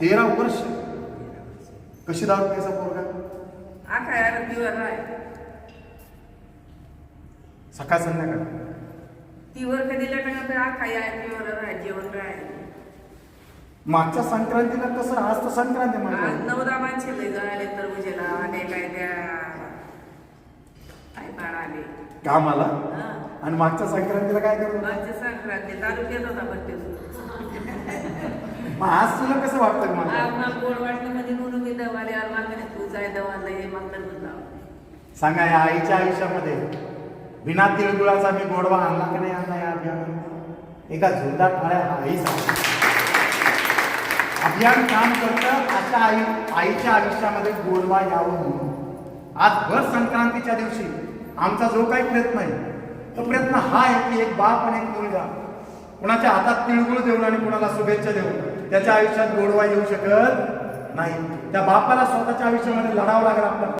तेरा वर्ष कशी दारू प्यायचा पोरगा? सकाळ संध्याकाळ. तीवर कधी तर जेवण राय. मागच्या संक्रांतीला कसं आज तर संक्रांती म्हणजे नवदा माणसे लय जळाले तरबुजेला आणि काय त्या काय आले. कामाला. आणि मागच्या संक्रांतीला काय करतो मागच्या संक्रांती दारू देत होता बट्टे मग आज तुला कसं वाटतं मला? गोड वाटलं म्हणजे म्हणून मी दवाले तू जाय ये सांगा या आईच्या आयुष्यामध्ये बिना तिळगुळाचा मी गोडवा आणला की नाही आणला या अभियानात. एका झुंडा टाळ्या आई अभियान काम करतं अशा आई आईच्या आयुष्यामध्ये गोडवा यावं म्हणून. आज भर संक्रांतीच्या दिवशी आमचा जो काही प्रयत्न आहे तो प्रयत्न हा आहे की एक बाप आणि एक मुलगा कुणाच्या हातात तिळगुळ देऊन आणि कुणाला शुभेच्छा देऊन त्याच्या आयुष्यात गोडवा येऊ शकत नाही. त्या बापाला स्वतःच्या आयुष्यामध्ये लढावं लागेल आपल्याला.